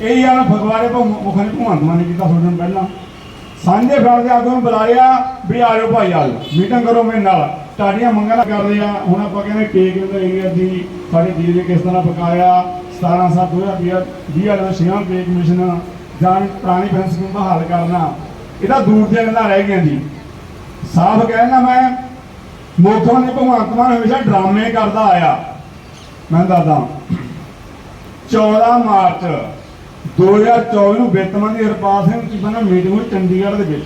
ਇਹ ਯਾਰ ਫਗਵਾੜੇ ਤੋਂ ਮੁਖਾਂ ਨੇ ਭਗਵੰਤ ਮਾਨ ਨੇ ਕੀਤਾ ਤੁਹਾਡੇ ਨੂੰ ਪਹਿਲਾਂ। ਸਾਂਝੇ ਫਲ ਦੇ ਆਗੂ ਨੂੰ ਬੁਲਾਇਆ ਵੀ ਆ ਜਾਓ ਭਾਈ, ਆ ਮੀਟਿੰਗ ਕਰੋ ਮੇਰੇ ਨਾਲ। ਤੁਹਾਡੀਆਂ ਮੰਗਾਂ ਦਾ ਕਰਦੇ ਆ। ਹੁਣ ਆਪਾਂ ਕਹਿੰਦੇ ਕੇਕ ਦੇ ਏਰੀਆ ਦੀ ਸਾਡੇ ਜੀ ਨੇ ਕਿਸ ਤਰ੍ਹਾਂ ਪਕਾਇਆ। 17 ਸਾਲ 2020 20 ਵਾਲੇ ਦਾ ਪੇ ਕਮਿਸ਼ਨ ਜਾਂ ਪੁਰਾਣੀ ਪੈਨਸ਼ਨ ਨੂੰ ਬਹਾਲ ਕਰਨਾ। ਇਹਦਾ ਦੂਰ ਦੀਆਂ ਗੱਲਾਂ ਰਹਿ ਗਈਆਂ ਜੀ। ਸਾਫ਼ ਕਹਿਣਾ ਮੈਂ ਮੁੱਖ ਮੰਤਰੀ ਭਗਵੰਤ ਮਾਨ ਹਮੇਸ਼ਾ ਡਰਾਮੇ ਕਰਦਾ ਆਇਆ। ਮੈਂ ਦੱਸਦਾ। 14 ਮਾਰਚ 2024 ਨੂੰ ਵਿੱਤ ਮੰਤਰੀ ਹਰਪਾਲ ਸਿੰਘ ਚੀਮਾ ਨਾਲ ਮੀਟਿੰਗ ਹੋਈ ਚੰਡੀਗੜ੍ਹ ਦੇ ਵਿੱਚ।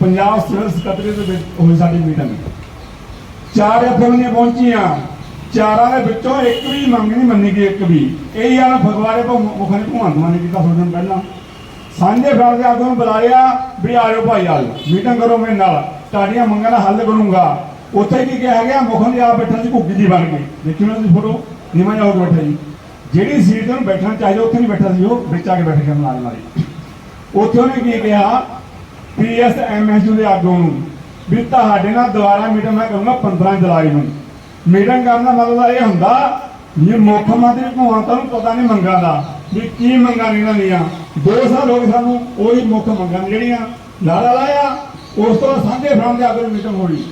ਪੰਜਾਬ ਸਿਵਲ ਸਕੱਤਰੀ ਦੇ ਵਿੱਚ ਹੋਈ ਸਾਡੀ ਮੀਟਿੰਗ। ਚਾਰ ਜਥੇਬੰਦੀਆਂ ਪਹੁੰਚੀਆਂ। ਚਾਰਾਂ ਦੇ ਵਿੱਚੋਂ ਇੱਕ ਵੀ ਮੰਗ ਨਹੀਂ ਮੰਨੀ ਗਈ, ਇੱਕ ਵੀ। ਇਹ ਯਾਰ ਫਗਵਾੜੇ ਤੋਂ ਮੁੱਖ ਨੇ ਭਗਵੰਤ ਮਾਨ ਨੇ ਕੀਤਾ ਤੁਹਾਡੇ ਨੂੰ ਪਹਿਲਾਂ। ਸਾਂਝੇ ਫੜ ਦੇ ਆਗੂ ਨੂੰ ਬੁਲਾਇਆ, ਵੀ ਆ ਜਾਓ ਭਾਈ ਆਲ ਮੀਟਿੰਗ ਕਰੋ ਮੇਰੇ ਨਾਲ। ਤੁਹਾਡੀਆਂ ਮੰਗਾਂ ਦਾ ਹੱਲ ਕਰੂੰਗਾ ਉੱਥੇ ਕੀ ਕਿਹਾ ਗਿਆ? ਮੁੱਖ ਨੇ ਆਪ ਬੈਠਾ ਸੀ ਘੁੱਗੀ ਜੀ ਬਣ ਕੇ। ਦੇਖਿਓ ਨਾ ਤੁਸੀਂ ਫੋਟੋ ਨਿਮਾ ਜਾ ਹੋ ਕੇ ਬੈਠਾ ਜੀ। ਜਿਹੜੀ ਸੀਟ ਤੇ ਉਹਨੂੰ ਬੈਠਣਾ ਚਾਹੀਦਾ, ਉੱਥੇ ਨਹੀਂ ਬੈਠਾ ਸੀ ਉਹ, ਵਿੱਚ ਆ ਕੇ ਬੈਠ ਗਿਆ ਨਾਲ ਨਾਲ ਉੱਥੇ ਉਹਨੇ ਕੀ ਕਿਹਾ? ਪੀਐਸਐਮਐਸਯੂ ਦੇ ਆਗੂ ਨੂੰ ਵੀ ਤੁਹਾਡੇ ਨਾਲ ਦੁਬਾਰਾ ਮੀਟਿੰਗ ਮੈਂ ਕਰੂੰਗਾ 15 ਜੁਲਾਈ ਨੂੰ। ਮੀਟਿੰਗ ਕਰਨ ਦਾ ਮਤਲਬ ਇਹ ਹੁੰਦਾ ਵੀ ਮੁੱਖ ਮੰਤਰੀ ਭਗਵੰਤਾਂ ਨੂੰ ਪਤਾ ਨਹੀਂ ਮੰਗਾਂ ਦਾ, ਵੀ ਕੀ ਮੰਗਾਂ ਨੇ ਇਹਨਾਂ ਦੀਆਂ। ਦੋ ਸਾਲ ਹੋ ਗਏ ਸਾਨੂੰ ਉਹੀ ਮੁੱਖ ਮੰਗਾਂ ਨੇ ਜਿਹੜੀਆਂ ਲਾਲਾ ਲਾਇਆ। ਉਸ ਤੋਂ ਬਾਅਦ ਸਾਂਝੇ ਫਰਮ ਦੇ ਆਗੂ ਮੀਟਿੰਗ ਹੋਈ।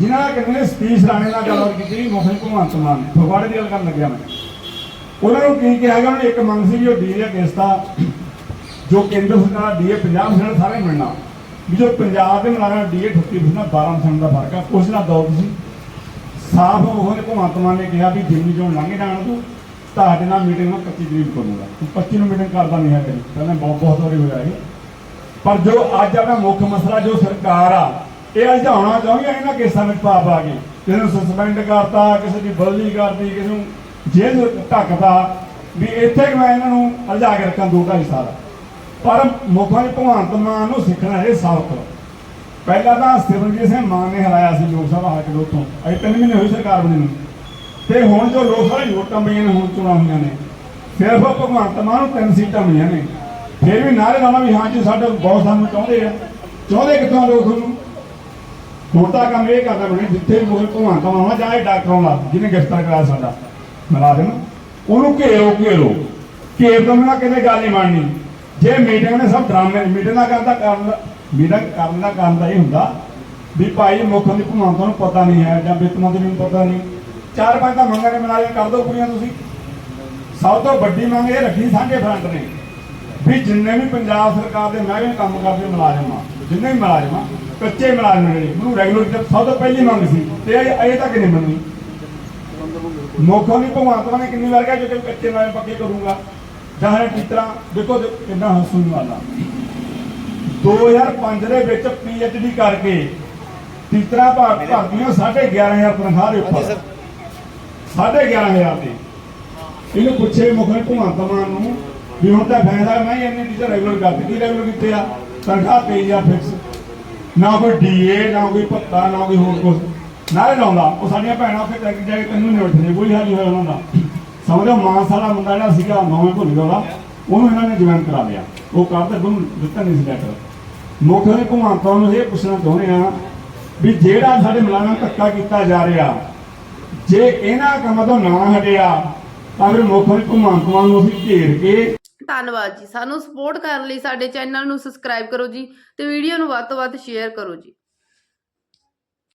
ਜਿਨ੍ਹਾਂ ਨੇ ਕਿੰਨੇ ਸਤੀਸ਼ ਰਾਣੇ ਨਾਲ ਗੱਲਬਾਤ ਕੀਤੀ, ਮੁੱਖ ਮੰਤਰੀ ਭਗਵੰਤ ਮਾਨ ਨੇ। ਫਗਵਾੜੇ ਦੀ ਗੱਲ ਕਰਨ ਲੱਗਿਆ ਮੈਂ। ਉਹਨਾਂ ਨੂੰ ਕੀ ਕਿਹਾ ਗਿਆ? ਉਹਨਾਂ ਨੇ ਇੱਕ ਮੰਗ ਸੀ ਵੀ ਉਹ ਡੀਏ ਕਿਸ਼ਤਾ ਜੋ ਕੇਂਦਰ ਸਰਕਾਰ ਡੀਏ 50% ਸਾਰੇ ਮਿਲਣਾ। ਵੀ ਜੋ ਪੰਜਾਬ ਦੇ ਮੁਲਾਜ਼ਮਾਂ ਡੀਏ 38% ਨਾਲ 12% ਦਾ ਫ਼ਰਕ ਆ ਉਸ ਨਾਲ ਦੋ ਤੁਸੀਂ। ਸਾਫ਼ ਉਹ ਨੇ ਭਗਵੰਤ ਮਾਨ ਨੇ ਕਿਹਾ ਵੀ ਜਿੰਨੀ ਜੋ ਲੰਘ ਜਾਣ ਤੋਂ ਤੁਹਾਡੇ ਨਾਲ ਮੀਟਿੰਗ ਮੈਂ 25 ਤਰੀਕ ਕਰੂੰਗਾ। 25 ਨੂੰ ਮੀਟਿੰਗ ਕਰਦਾ ਨਹੀਂ ਹੈ ਕਰੀ ਪਹਿਲਾਂ ਬਹੁਤ ਬਹੁਤ ਵਾਰੀ ਹੋਇਆ ਇਹ। ਪਰ ਜੋ ਅੱਜ ਆਪਣਾ ਮੁੱਖ ਮਸਲਾ ਜੋ ਸਰਕਾਰ ਆ, ਇਹ ਅੱਜ ਅਲਝਾਉਣਾ ਚਾਹੁੰਦੀ ਆ, ਇਹਨਾਂ ਕੇਸਾਂ ਵਿੱਚ ਪਾ ਪਾ ਕੇ ਕਿਸੇ ਨੂੰ ਸਸਪੈਂਡ ਕਰਤਾ, ਕਿਸੇ ਦੀ ਬਦਲੀ ਕਰਤੀ, ਕਿਸੇ ਨੂੰ ਜੇਲ੍ਹ ਢੱਕਦਾ ਵੀ ਇੱਥੇ ਕਿ ਮੈਂ ਇਹਨਾਂ ਨੂੰ ਅਲਝਾ ਕੇ ਰੱਖਾਂ ਦੋ ਢਾਈ ਸਾਲ? ਪਰ ਮੁੱਖਾਂ ਦੇ ਭਗਵੰਤ ਮਾਨ ਨੂੰ ਸਿੱਖਣਾ ਇਹ ਸਬਕ ਪਹਿਲਾਂ ਤਾਂ ਸਿਮਰਜੀਤ ਸਿੰਘ ਮਾਨ ਨੇ ਹਰਾਇਆ ਸੀ ਲੋਕ ਸਭਾ ਹਲਕੇ ਤੋਂ ਉੱਥੋਂ ਅਜੇ ਤਿੰਨ ਮਹੀਨੇ ਹੋਏ ਸਰਕਾਰ ਬਣੀ ਨੂੰ। ਤੇ ਹੁਣ ਜੋ ਲੋਕ ਸਭਾ ਵੋਟਾਂ ਪਈਆਂ ਨੇ, ਹੁਣ ਚੋਣਾਂ ਹੋਈਆਂ ਨੇ, ਸਿਰਫ ਭਗਵੰਤ ਮਾਨ ਨੂੰ ਤਿੰਨ ਸੀਟਾਂ ਮਿਲੀਆਂ ਨੇ। ਫਿਰ ਵੀ ਨਾਰੇ ਲਾਉਣਾ ਵੀ ਹਾਂ ਜੀ ਸਾਡੇ ਬਹੁਤ ਸਾਨੂੰ ਚਾਹੁੰਦੇ ਆ। ਚਾਹੁੰਦੇ ਕਿੱਥੋਂ ਲੋਕ ਨੂੰ? ਹੁਣ ਤਾਂ ਕੰਮ ਇਹ ਕਰਦਾ ਬਣੇ ਜਿੱਥੇ ਮੋਹ ਭਗਵੰਤ ਮਾਨ ਹੋਣਾ ਚਾਹੇ ਡਾਕਟਰਾਂ ਦਾ, ਜਿਹਨੇ ਗ੍ਰਿਫਤਾਰ ਕਰਾਇਆ ਸਾਡਾ। ਮੁਲਾਜ਼ਮ ਉਹਨੂੰ ਘੇਰੋ ਘੇਰੋ। ਘੇਰ ਤੋਂ ਬਿਨਾਂ ਕਿਤੇ ਗੱਲ ਨਹੀਂ ਮੰਨਣੀ ਜੇ ਮੀਟਿੰਗ ਨੇ ਸਭ ਡਰਾਮੇ ਮੀਟਿੰਗ ਦਾ ਕਰਦਾ ਕਰਨ ਦਾ ਮੀਟਿੰਗ ਕਰਨ ਦਾ ਕੰਮ ਦਾ ਇਹ ਹੁੰਦਾ। ਵੀ ਭਾਈ ਮੁੱਖ ਦੀ ਭਗਵੰਤਾਂ ਨੂੰ ਪਤਾ ਨਹੀਂ ਹੈ ਜਾਂ ਵਿੱਤ ਮੰਤਰੀ ਨੂੰ ਪਤਾ ਨਹੀਂ। ਚਾਰ ਪੰਜ ਤਾਂ ਮੰਗਾਂ ਨੇ ਮਨਾਲੇ ਕਰ ਦੋ ਪੂਰੀਆਂ ਤੁਸੀਂ। ਸਭ ਤੋਂ ਵੱਡੀ ਮੰਗ ਇਹ ਰੱਖੀ ਸਾਂਝੇ ਫਰੰਟ ਨੇ। ਵੀ ਜਿੰਨੇ ਵੀ ਪੰਜਾਬ ਸਰਕਾਰ ਦੇ ਮਹਿਕਮੇ ਕੰਮ ਕਰਦੇ ਮੁਲਾਜ਼ਮ ਆ ਜਿੰਨੇ ਵੀ ਮੁਲਾਜ਼ਮ ਆ ਕੱਚੇ ਮੁਲਾਜ਼ਮ ਨੇ। ਉਹਨੂੰ ਰੈਗੂਲਰ ਸਭ ਤੋਂ ਪਹਿਲੀ ਮੰਗ ਸੀ। ਤੇ ਇਹ ਅਜੇ ਤੱਕ ਨਹੀਂ ਮੰਨੀ। ਮੁੱਖੋਂ ਦੀ ਭਗਵੰਤ ਮਾਨ ਨੇ ਕਿੰਨੀ ਵਾਰ ਕਿਹਾ ਕਿ ਕੱਚੇ ਮੁਲਾਜ਼ਮ ਪੱਕੇ ਕਰੂੰਗਾ। ਜਹਾਂ ਟੀਚਰਾਂ ਦੇਖੋ ਦੇ- ਕਿੰਨਾ ਹਸੂਨ ਵਾਲਾ 2005 ਦੇ ਵਿੱਚ ਪੀਐਚਡੀ ਕਰਕੇ ਟੀਚਰਾਂ ਭਰ ਭਰਤੀਆਂ 11500 ਤਨਖਾਹ ਦੇ ਉੱਪਰ। 11500 ਤੇ ਇਹਨੂੰ ਪੁੱਛੇ ਮੁੱਖ ਨੇ ਭਗਵੰਤ ਮਾਨ ਨੂੰ ਵੀ ਹੁਣ ਤਾਂ ਫੈਸਲਾ ਮੈਂ ਇੰਨੇ ਟੀਚਰ ਰੈਗੂਲਰ ਕਰਤੇ ਕੀ ਰੈਗੂਲਰ ਕੀਤੇ ਆ। ਤਨਖਾਹ 23000 ਫਿਕਸ ਨਾ ਕੋਈ ਡੀਏ ਨਾ ਕੋਈ ਭੱਤਾ ਨਾ ਕੋਈ ਹੋਰ ਕੁਝ ਨਾ ਲਾਉਂਦਾ। ਉਹ ਸਾਡੀਆਂ ਭੈਣਾਂ ਉੱਥੇ ਜਾ ਜਾ ਕੇ ਤੈਨੂੰ ਨਹੀਂ ਉੱਠਦੇ। ਕੋਈ ਹਾਲ ਨਹੀਂ ਹੋਇਆ ਉਹਨਾਂ ਦਾ। ਸਮਝੋ ਮਾਨ ਸਾਲਾ ਮੁੰਡਾ ਜਿਹੜਾ ਸੀਗਾ, ਨੌਵੇਂ ਭੁੱਲ ਗਿਆ ਉਹਦਾ। ਉਹਨੂੰ ਇਹਨਾਂ ਨੇ ਜਵਾਨ ਕਰਾ ਲਿਆ। ਉਹ ਕਰਦੇ ਉਹਨੂੰ ਦਿੱਤਾ ਨਹੀਂ ਸੀ ਲੈਟਰ ਮੁੱਖ ਨੇ ਭਗਵੰਤਾਂ ਨੂੰ ਇਹ ਪੁੱਛਣਾ ਚਾਹੁੰਦੇ ਆ ਵੀ ਜਿਹੜਾ ਸਾਡੇ ਮੁਲਾਜ਼ਮਾਂ ਧੱਕਾ ਕੀਤਾ ਜਾ ਰਿਹਾ, ਜੇ ਇਹਨਾਂ ਕੰਮਾਂ ਤੋਂ ਨਾ ਹਟਿਆ, ਤਾਂ ਫਿਰ ਮੁੱਖ ਨੇ ਭਗਵੰਤ ਨੂੰ ਅਸੀਂ ਘੇਰ ਕੇ ਧੰਨਵਾਦ ਜੀ। ਸਾਨੂੰ ਸਪੋਰਟ ਕਰਨ ਲਈ ਸਾਡੇ ਚੈਨਲ ਨੂੰ ਸਬਸਕ੍ਰਾਈਬ ਕਰੋ ਜੀ ਤੇ ਵੀਡੀਓ ਨੂੰ ਵੱਧ ਤੋਂ ਵੱਧ ਸ਼ੇਅਰ ਕਰੋ ਜੀ।